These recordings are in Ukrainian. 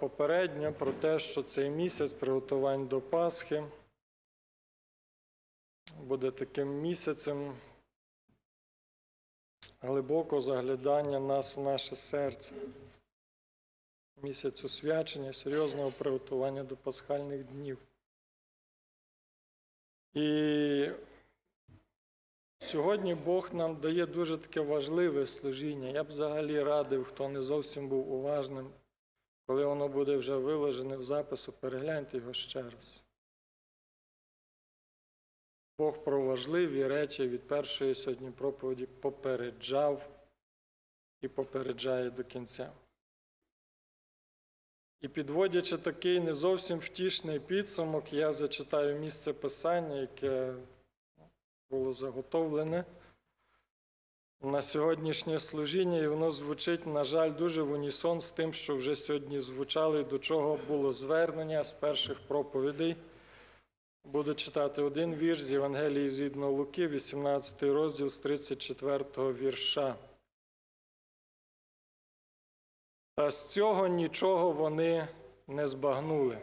попередньо про те, що цей місяць приготувань до Пасхи буде таким місяцем глибокого заглядання нас в наше серце. Місяць освячення, серйозного приготування до пасхальних днів. І сьогодні Бог нам дає дуже таке важливе служіння. Я б взагалі радив, хто не зовсім був уважним, коли воно буде вже виложене в запису, перегляньте його ще раз. Бог про важливі речі від першої сьогодні проповіді попереджав і попереджає до кінця. І підводячи такий не зовсім втішний підсумок, я зачитаю місце писання, яке було заготовлене на сьогоднішнє служіння, і воно звучить, на жаль, дуже в унісон з тим, що вже сьогодні звучало, і до чого було звернення з перших проповідей. Буду читати один вірш з Євангелії згідно Луки, 18 розділ з 34 вірша. Та з цього нічого вони не збагнули.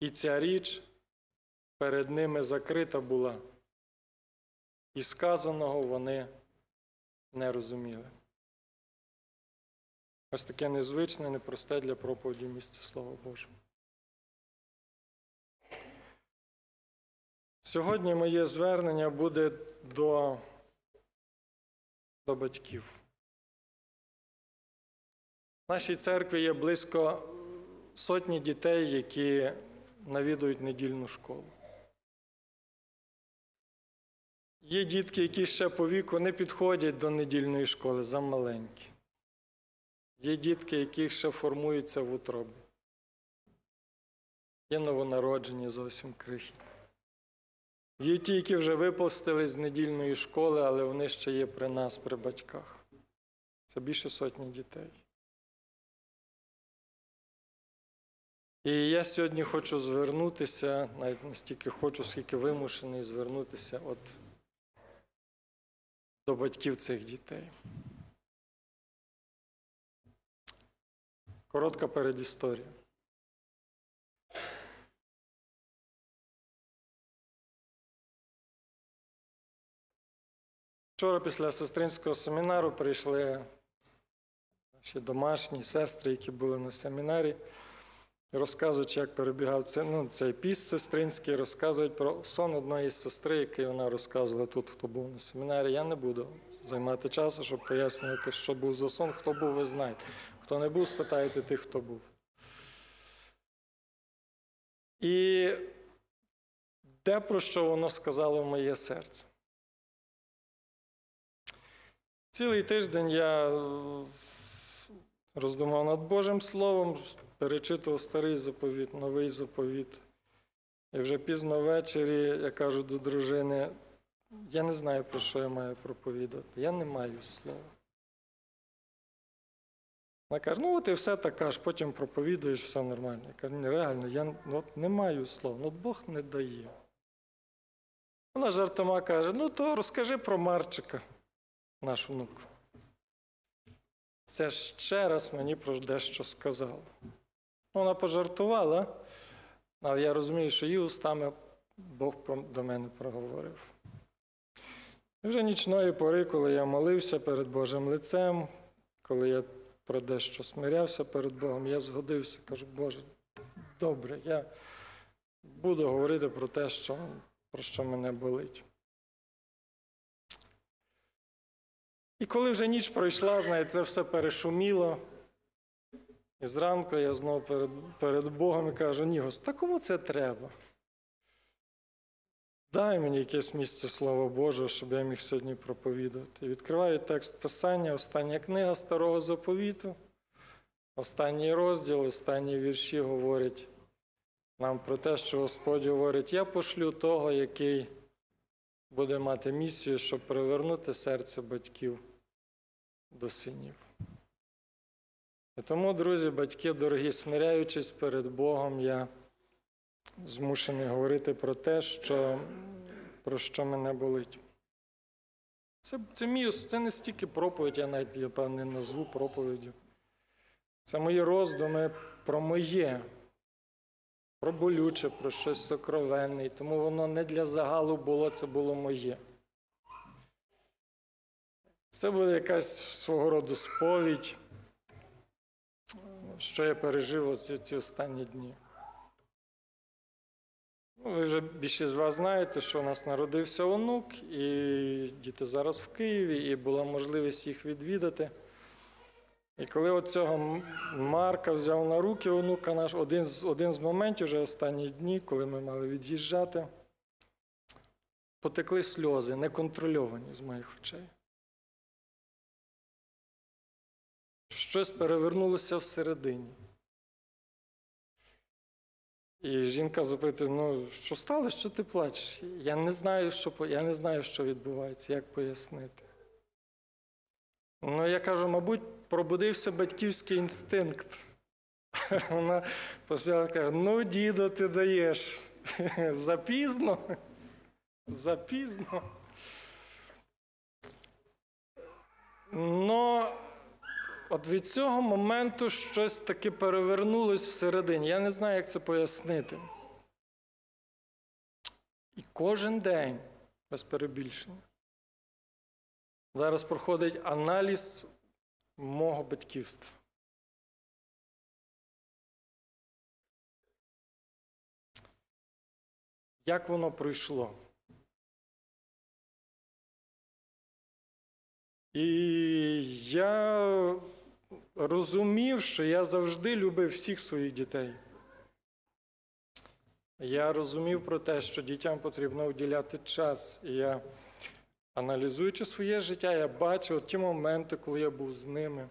І ця річ перед ними закрита була, і сказаного вони не розуміли. Ось таке незвичне, непросте для проповіді місце Слова Божого. Сьогодні моє звернення буде до, до батьків. В нашій церкві є близько сотні дітей, які навідують недільну школу. Є дітки, які ще по віку не підходять до недільної школи, замаленькі. Є дітки, які ще формуються в утробі. Є новонароджені зовсім крихітні. Є ті, які вже випустили з недільної школи, але вони ще є при нас, при батьках. Це більше сотні дітей. І я сьогодні хочу звернутися, навіть не стільки хочу, скільки вимушений звернутися от до батьків цих дітей. Коротка передісторія. Вчора після сестринського семінару прийшли наші домашні сестри, які були на семінарі, і розказують, як перебігав цей, ну, цей піс сестринський, розказують про сон одної сестри, який вона розказувала тут, хто був на семінарі. Я не буду займати часу, щоб пояснювати, що був за сон. Хто був, ви знаєте. Хто не був, спитайте тих, хто був. І де про що воно сказало в моє серце? Цілий тиждень я роздумав над Божим Словом, перечитував старий заповіт, новий заповіт. І вже пізно ввечері я кажу до дружини: я не знаю, про що я маю проповідати. Я не маю слова. Вона каже, ну от і все так кажеш, потім проповідуєш, все нормально. Я кажу, реально, я ну, от не маю слова, ну Бог не дає. Вона жартома каже: ну то розкажи про Марчика, наш внук. Це ще раз мені про дещо сказала. Вона пожартувала, але я розумію, що її устами Бог до мене проговорив. І вже нічної пори, коли я молився перед Божим лицем, коли я про дещо смирявся перед Богом, я згодився, кажу, Боже, добре, я буду говорити про те, що, про що мене болить. І коли вже ніч пройшла, знаєте, все перешуміло. І зранку я знову перед, перед Богом і кажу, ні, Господи, та кому це треба? Дай мені якесь місце Слова Божого, щоб я міг сьогодні проповідувати. І відкриваю текст Писання, остання книга Старого Заповіту, останній розділ, останні вірші говорять нам про те, що Господь говорить: я пошлю того, який буде мати місію, щоб привернути серце батьків до синів. І тому, друзі, батьки дорогі, смиряючись перед Богом, я змушений говорити про те, що, про що мене болить. Це, це, мій, це не стільки проповідь, я навіть, я певне, назву проповіддю. Це мої роздуми про моє, про болюче, про щось сокровенне. І Тому воно не для загалу було, це було моє. Це буде якась свого роду сповідь, що я пережив оці ці останні дні. Ну, ви вже більшість з вас знаєте, що у нас народився онук, і діти зараз в Києві, і була можливість їх відвідати. І коли от цього Марка взяв на руки онука наш, один з, один з моментів, вже останні дні, коли ми мали від'їжджати, потекли сльози, неконтрольовані з моїх очей. Щось перевернулося всередині. І жінка запитує: ну, що сталося, що ти плачеш? Я не знаю, що, я не знаю, що відбувається, як пояснити. Ну, я кажу, мабуть, пробудився батьківський інстинкт. Вона посміла каже: ну, дідо, ти даєш. Запізно. Запізно. Но от від цього моменту щось таки перевернулось всередині. Я не знаю, як це пояснити. І кожен день, без перебільшення, зараз проходить аналіз мого батьківства. Як воно пройшло? І я розумів, що я завжди любив всіх своїх дітей. Я розумів про те, що дітям потрібно уділяти час. І я, аналізуючи своє життя, я бачив ті моменти, коли я був з ними.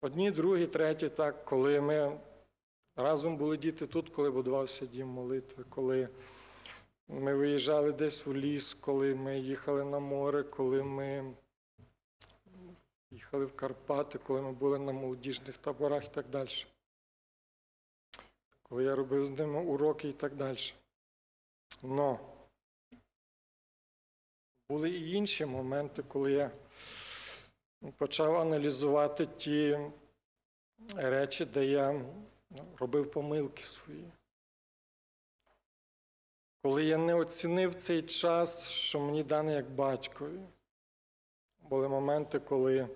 Одні, другі, треті, так, коли ми разом були діти тут, коли будувався дім молитви, коли ми виїжджали десь у ліс, коли ми їхали на море, коли ми їхали в Карпати, коли ми були на молодіжних таборах і так далі. Коли я робив з ними уроки і так далі. Но були і інші моменти, коли я почав аналізувати ті речі, де я ну, робив помилки свої. Коли я не оцінив цей час, що мені даний як батькові. Були моменти, коли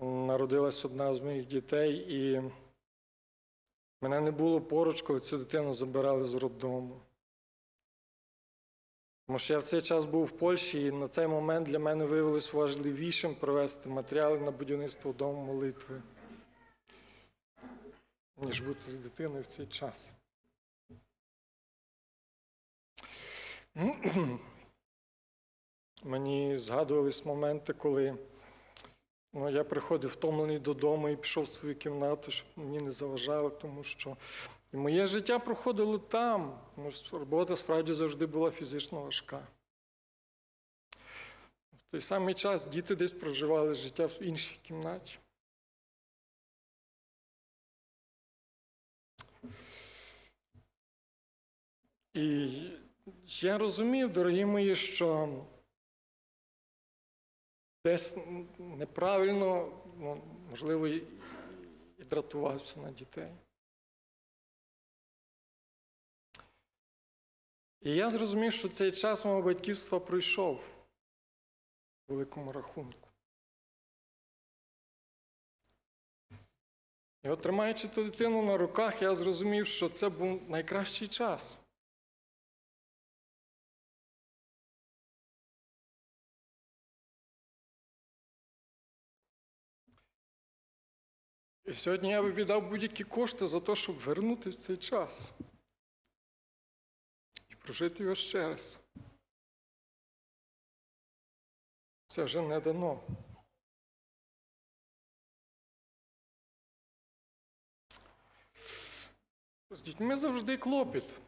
народилась одна з моїх дітей, і мене не було поруч, коли цю дитину забирали з роддому. Тому що я в цей час був в Польщі, і на цей момент для мене виявилось важливішим провести матеріали на будівництво дому молитви, ніж бути з дитиною в цей час. Мені згадувались моменти, коли ну, я приходив втомлений додому і пішов в свою кімнату, щоб мені не заважали, тому що і моє життя проходило там. Тому що робота справді завжди була фізично важка. В той самий час діти десь проживали життя в іншій кімнаті. І я розумів, дорогі мої, що десь неправильно, ну, можливо, і дратувався на дітей. І я зрозумів, що цей час мого батьківства пройшов в великому рахунку. І от тримаючи ту дитину на руках, я зрозумів, що це був найкращий час. І сьогодні я би віддав будь-які кошти за те, щоб вернутися в цей час і прожити його ще раз. Це вже не дано. З дітьми завжди клопіт.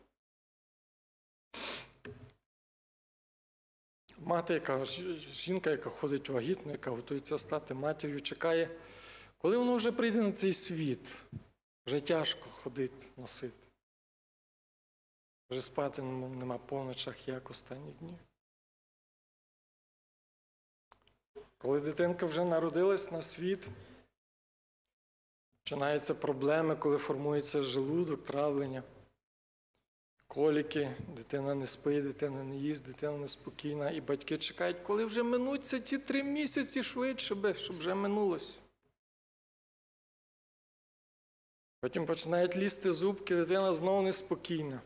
Мати, яка жінка, яка ходить вагітно, яка готується стати матір'ю, чекає. Коли воно вже прийде на цей світ, вже тяжко ходити, носити. Вже спати нема по ночах, як останні дні. Коли дитинка вже народилась на світ, Починаються проблеми, коли формується желудок, травлення, коліки, дитина не спить, дитина не їсть, дитина неспокійна. І батьки чекають, коли вже минуться ці три місяці швидше, щоб вже минулось. Потім починають лізти зубки, дитина знову неспокійна.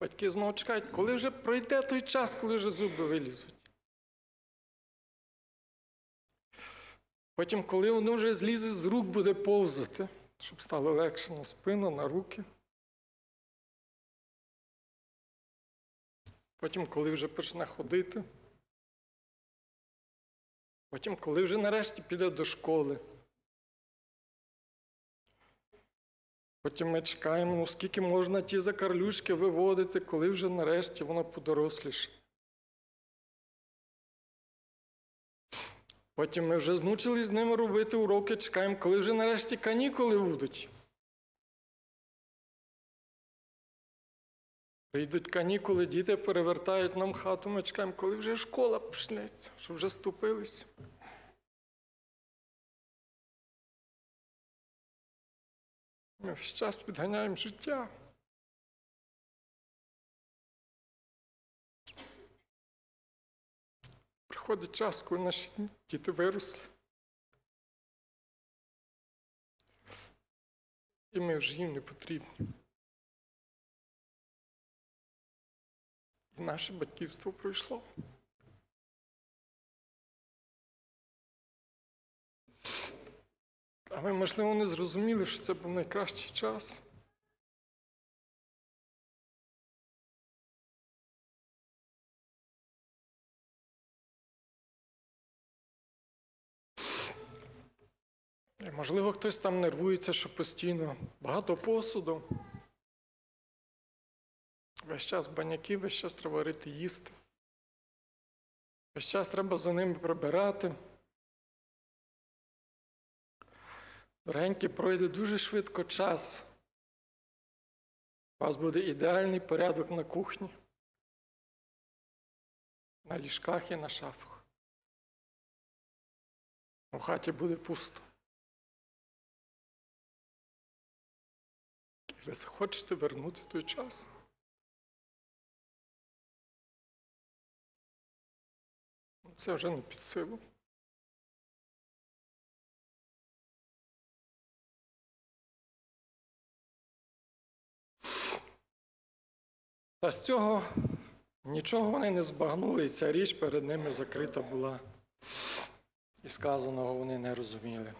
Батьки знову чекають, коли вже пройде той час, коли вже зуби вилізуть. Потім, коли воно вже злізе з рук, буде повзати, щоб стало легше на спину, на руки. Потім, коли вже почне ходити. Потім, коли вже нарешті піде до школи. Потім ми чекаємо, ну скільки можна ті закарлючки виводити, коли вже нарешті воно подоросліше. Потім ми вже змучились з ними робити уроки, чекаємо, коли вже нарешті канікули будуть. Прийдуть канікули, діти перевертають нам хату, ми чекаємо, коли вже школа почнеться, щоб вже ступилися. Ми весь час відганяємо життя. Приходить час, коли наші діти виросли. І ми вже їм не потрібні. Наше батьківство пройшло. А ми, можливо, не зрозуміли, що це був найкращий час. Можливо, хтось там нервується, що постійно багато посуду. Весь час баняки, весь час треба варити їсти. Весь час треба за ними прибирати. Дорогенькі, пройде дуже швидко час. У вас буде ідеальний порядок на кухні, на ліжках і на шафах. У хаті буде пусто. І ви захочете вернути той час. Це вже не під силу. Та з цього нічого вони не збагнули, і ця річ перед ними закрита була. І сказаного вони не розуміли.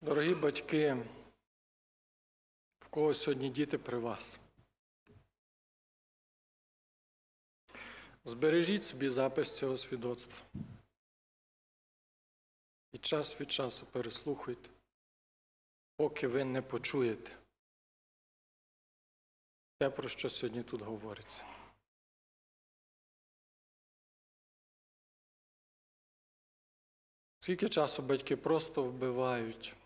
Дорогі батьки, кого сьогодні діти при вас? Збережіть собі запис цього свідоцтва. І час від часу переслухайте, поки ви не почуєте те, про що сьогодні тут говориться. Скільки часу батьки просто вбивають,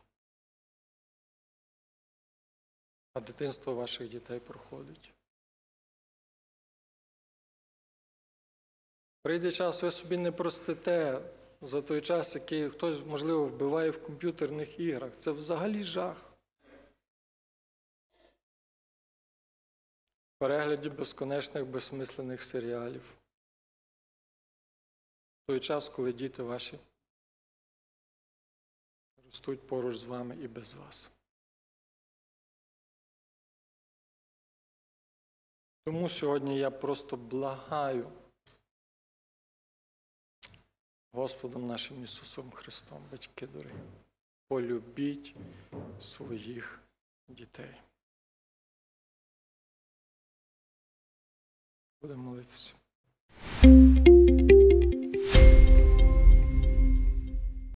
а дитинство ваших дітей проходить? Прийде час, ви собі не простите за той час, який хтось, можливо, вбиває в комп'ютерних іграх. Це взагалі жах. В перегляді безконечних безсмислених серіалів. В той час, коли діти ваші ростуть поруч з вами і без вас. Тому сьогодні я просто благаю. Господом нашим Ісусом Христом, батьки дорогі, полюбіть своїх дітей. Будемо молитися.